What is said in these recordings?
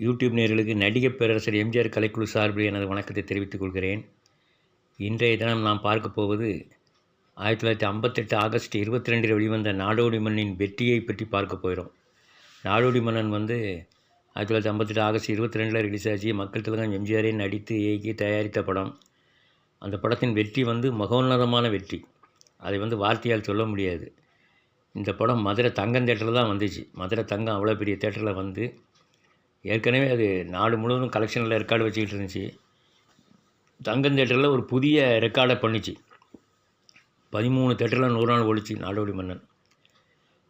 YouTube நேர்களுக்கு நடிகப் பேரரசர் எம்ஜிஆர் கலைக்குழு சார்பில் எனது வணக்கத்தை தெரிவித்துக் கொள்கிறேன். இன்றைய தினம் நாம் பார்க்க போவது ஆயிரத்தி தொள்ளாயிரத்தி ஐம்பத்தெட்டு ஆகஸ்ட் இருபத்தி ரெண்டில் வெளிவந்த நாடோடி மண்ணின் வெற்றியை பற்றி பார்க்க போயிடும் நாடோடி மன்னன் வந்து ஆயிரத்தி தொள்ளாயிரத்தி ஐம்பத்தெட்டு ஆகஸ்ட் இருபத்தி ரெண்டில் ரிலீஸ் ஆச்சு மக்கள் திலகம் எம்ஜிஆரே நடித்து இயக்கி தயாரித்த படம். அந்த படத்தின் வெற்றி வந்து மகோன்னதமான வெற்றி. அதை வந்து வார்த்தையால் சொல்ல முடியாது. இந்த படம் மதுரை தங்கம் தேட்டரில் தான் வந்துச்சு. மதுரை தங்கம் அவ்வளோ பெரிய தேட்டரில் வந்து ஏற்கனவே அது நாடு முழுவதும் கலெக்ஷனில் ரெக்கார்டு வச்சுக்கிட்டு இருந்துச்சு. தங்கம் தேட்டரில் ஒரு புதிய ரெக்கார்டை பண்ணிச்சு. பதிமூணு தேட்டரில் நூறு நாள் ஒழிச்சு நாடோடி மன்னன்.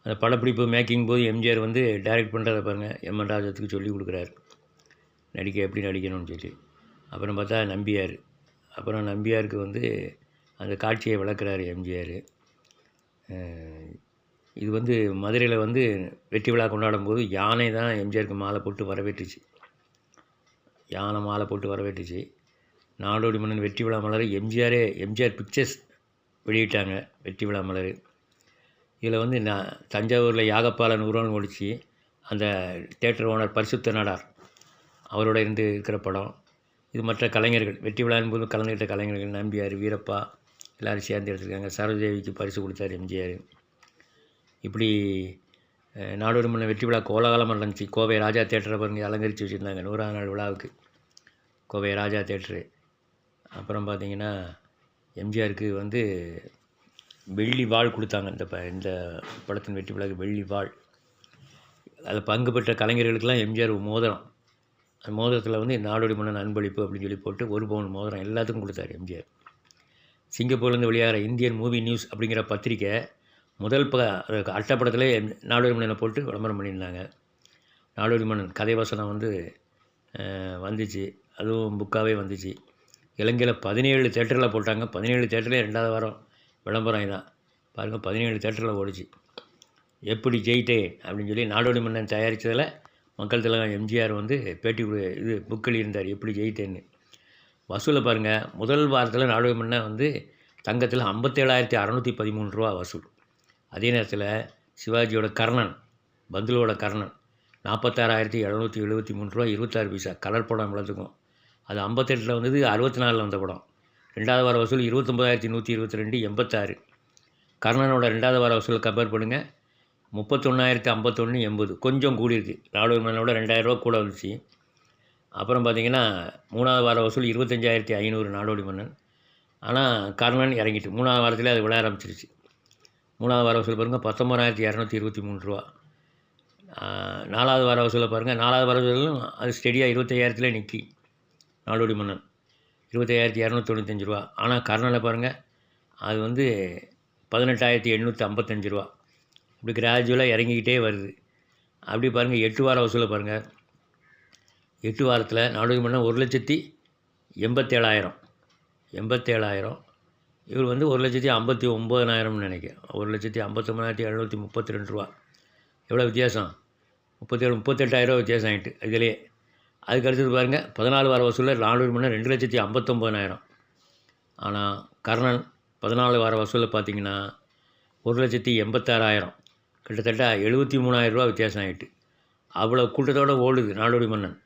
அந்த படப்பிடிப்பு மேக்கிங் போது எம்ஜிஆர் வந்து டைரக்ட் பண்ணுறதை பாருங்கள் எம்என் ராஜத்துக்கு சொல்லி கொடுக்குறாரு. நடிக்க எப்படி நடிக்கணும்னு சொல்லி அப்புறம் பார்த்தா நம்பியார். அப்புறம் நம்பியாருக்கு வந்து அந்த காட்சியை விளக்குறாரு எம்ஜிஆர் இது வந்து மதுரையில் வந்து வெற்றி விழா கொண்டாடும் போது யானை தான் எம்ஜிஆருக்கு மாலை போட்டு வரவேற்றுச்சு. யானை மாலை போட்டு வரவேற்றுச்சு. நாடோடி மன்னன் வெற்றி விழா மலர் எம்ஜிஆரே எம்ஜிஆர் பிக்சர்ஸ் வெளியிட்டாங்க வெற்றி விழா மலர். இதில் வந்து நான் தஞ்சாவூரில் யாகப்பாலன் உருவம் ஒழிச்சு அந்த தேட்டர் ஓனர் பரிசுத்த நாடார் அவரோட இருந்து இருக்கிற படம். இது மற்ற கலைஞர்கள் வெற்றி விழாவின் போது கலந்துக்கிட்ட கலைஞர்கள் நம்பியார் வீரப்பா எல்லோரும் சேர்ந்து எடுத்துருக்காங்க. சரோஜேவிக்கு பரிசு கொடுத்தார் எம்ஜிஆர். இப்படி அஹ், நாடோடி வெற்றி விழா கோலாகலமாக நடந்துச்சு. கோவை ராஜா தேட்டரை பாருங்க அலங்கரித்து வச்சுருந்தாங்க நூறாம் நாள் விழாவுக்கு. கோவை ராஜா தேட்டரு அப்புறம் பார்த்தீங்கன்னா எம்ஜிஆருக்கு வந்து வெள்ளி வாழ் கொடுத்தாங்க. இந்த ப இந்த படத்தின் வெற்றி விழாவுக்கு வெள்ளி வாழ் அதில் பங்கு பெற்ற கலைஞர்களுக்கெல்லாம் எம்ஜிஆர் மோதிரம். அந்த மோதிரத்தில் வந்து நாடோடி மன்னன் அன்பளிப்பு அப்படின்னு சொல்லி போட்டு ஒரு பவுன் மோதிரம் எல்லாத்துக்கும் கொடுத்தாரு எம்ஜிஆர். சிங்கப்பூர்லேருந்து வெளியாகிற இந்தியன் மூவி நியூஸ் அப்படிங்கிற பத்திரிக்கை முதல் ப அட்டப்படத்திலே நாடோடி மன்னனை போட்டு விளம்பரம் பண்ணியிருந்தாங்க. நாடோடி மன்னன் கதை வசனம் வந்து வந்துச்சு. அதுவும் புக்காகவே வந்துச்சு. இலங்கையில் பதினேழு தேட்டரில் போட்டாங்க. பதினேழு தேட்டரில் ரெண்டாவது வாரம் விளம்பரம் இதான். பாருங்கள் பதினேழு தேட்டரில் ஓடிச்சு. எப்படி ஜெயிட்டேன் அப்படின்னு சொல்லி நாடோடி மன்னன் தயாரித்ததில் மக்கள் தலைவர் எம்ஜிஆர் வந்து பேட்டி இது புக் எழுதியிருந்தார். எப்படி ஜெயித்தேன்னு. வசூலை பாருங்கள் முதல் வாரத்தில் நாடோடி மன்னன் வந்து தங்கத்தில் ஐம்பத்தேழாயிரத்தி அறநூற்றி பதிமூணு ரூபா வசூல். அதே நேரத்தில் சிவாஜியோட கர்ணன் பந்துலோட கர்ணன் நாற்பத்தாறாயிரத்தி எழுநூற்றி எழுபத்தி மூணு ரூபா இருபத்தாறு பைசா கலர் படம் எல்லாத்துக்கும் அது ஐம்பத்தெட்டில் வந்தது அறுபத்தி நாலில் வந்த படம். ரெண்டாவது வார வசூல் இருபத்தொம்பதாயிரத்தி நூற்றி இருபத்தி ரெண்டு எண்பத்தாறு. கர்ணனோட ரெண்டாவது வார வசூலை கம்பேர் பண்ணுங்கள் முப்பத்தொன்னாயிரத்தி ஐம்பத்தொன்று எண்பது. கொஞ்சம் கூடியிருக்கு நாடோடி மன்னனோட ரெண்டாயிரரூவா கூட வந்துச்சு. அப்புறம் பார்த்தீங்கன்னா மூணாவது வார வசூல் இருபத்தஞ்சாயிரத்தி ஐநூறு நாடோடி மன்னன். ஆனால் கர்ணன் இறங்கிட்டு மூணாவது வாரத்தில் அது விளையாட ஆரம்பிச்சிருச்சு. மூணாவது வார வசூல் பாருங்கள் பத்தொம்பதாயிரத்தி இரநூத்தி இருபத்தி மூணு ரூபா. நாலாவது வார வசூலில் பாருங்கள் நாலாவது வார வசூலும் அது ஸ்டெடியாக இருபத்தையாயிரத்தில் நிற்கி நாடோடி மன்னன் இருபத்தையாயிரத்தி இரநூத்தி தொண்ணூத்தஞ்சு ரூபா. ஆனால் கர்ணனில் பாருங்கள் அது வந்து பதினெட்டாயிரத்தி எண்ணூற்றி ஐம்பத்தஞ்சு ரூபா. இப்படி கிராஜுவலாக இறங்கிக்கிட்டே வருது. அப்படி பாருங்கள் எட்டு வார வசூலை பாருங்கள் எட்டு வாரத்தில் நாடோடி மன்னன் ஒரு லட்சத்தி எண்பத்தேழாயிரம். எண்பத்தேழாயிரம். இவர் வந்து ஒரு லட்சத்தி ஐம்பத்தி ஒம்பதனாயிரம்னு நினைக்கிறேன். ஒரு லட்சத்தி ஐம்பத்தொம்பதாயிரத்தி எழுநூற்றி முப்பத்தி ரெண்டு ரூபா. எவ்வளோ வித்தியாசம்? முப்பத்தேழு முப்பத்தெட்டாயிரம் வித்தியாசம் ஆகிட்டு இதிலே. அதுக்கு அடுத்தது பாருங்கள் பதினாலு வார வசூலில் நானூறு மணி ரெண்டு லட்சத்தி ஐம்பத்தொம்பதாயிரம் ஆனால் கர்ணன் பதினாலு வார வசூலில் பார்த்தீங்கன்னா ஒரு லட்சத்தி எண்பத்தாறாயிரம். கிட்டத்தட்ட எழுபத்தி மூணாயிரரூவா வித்தியாசம் ஆகிட்டு அவ்வளோ கூட்டத்தோடு ஓடுது நாடோடி மன்னன்.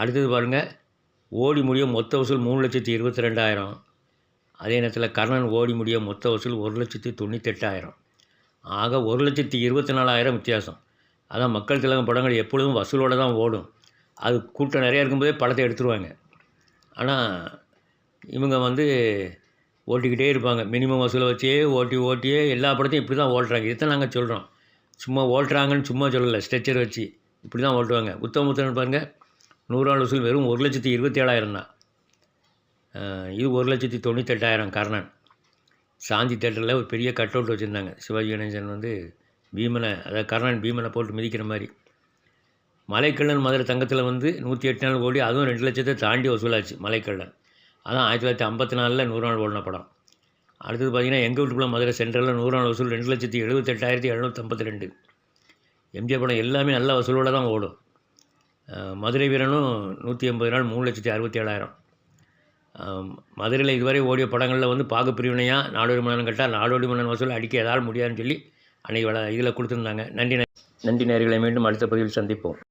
அடுத்தது பாருங்கள் ஓடி முடியும் மொத்த வசூல் மூணு லட்சத்தி இருபத்தி ரெண்டாயிரம். அதே நேரத்தில் கர்ணன் ஓடி முடிய மொத்த வசூல் ஒரு லட்சத்தி தொண்ணூத்தெட்டாயிரம். ஆக ஒரு லட்சத்தி இருபத்தி நாலாயிரம் வித்தியாசம். அதான் மக்கள் திலகம் படங்கள் எப்பொழுதும் வசூலோடு தான் ஓடும். அது கூட்டம் நிறையா இருக்கும்போதே படத்தை எடுத்துருவாங்க. ஆனால் இவங்க வந்து ஓட்டிக்கிட்டே இருப்பாங்க. மினிமம் வசூலை வச்சே ஓட்டி ஓட்டியே எல்லா படத்தையும் இப்படி தான் ஓட்டுறாங்க. இதுதான் நாங்கள் சொல்கிறோம் சும்மா ஓட்டுறாங்கன்னு சும்மா சொல்லலை. ஸ்ட்ரெச்சர் வச்சு இப்படி தான் ஓட்டுவாங்க. உத்தமபுத்திரன் பாருங்கள் நூறு நாள் வசூல் வெறும் ஒரு லட்சத்தி இருபத்தி ஏழாயிரம் தான் இது ஒரு லட்சத்தி தொண்ணூத்தெட்டாயிரம் கர்ணன். சாந்தி தேட்டரில் ஒரு பெரிய கட் அவுட் வச்சுருந்தாங்க. சிவாஜி கணேசன் வந்து பீமனை அதாவது கர்ணன் பீமனை போட்டு மிதிக்கிற மாதிரி. மலைக்கல்லன் மதுரை தங்கத்தில் வந்து நூற்றி எட்டு நாள் ஓடி அதுவும் ரெண்டு லட்சத்தை தாண்டி வசூலாச்சு மலைக்கல்லன். அதான் ஆயிரத்தி தொள்ளாயிரத்தி ஐம்பத்தி நாலில் நூறு நாள் ஓடின படம். அடுத்தது பார்த்தீங்கன்னா எங்கள் வீட்டுக்குள்ள மதுரை சென்ட்ரலில் நூறு நாள் வசூல் ரெண்டு லட்சத்தி எழுபத்தெட்டாயிரத்தி எழுநூற்றம்பத்தி ரெண்டு எம்ஜிஆர் படம் எல்லாமே நல்ல வசூலோடு தான் ஓடும். மதுரை வீரனும் நூற்றி எண்பது நாள் மூணு லட்சத்தி அறுபத்தி ஏழாயிரம். மதுரையில் இதுவரை ஓடிய படங்களில் வந்து பாகு பிரிவினையாக நாடோடி மன்னன் கேட்டால் நாடோடி மன்னன் வசூல் அடிக்க ஏதாவது முடியாதுன்னு சொல்லி அன்றைக்கி இதில் கொடுத்துருந்தாங்க. நன்றி நன்றி நேர்களை மீண்டும் அடுத்த பதிவில் சந்திப்போம்.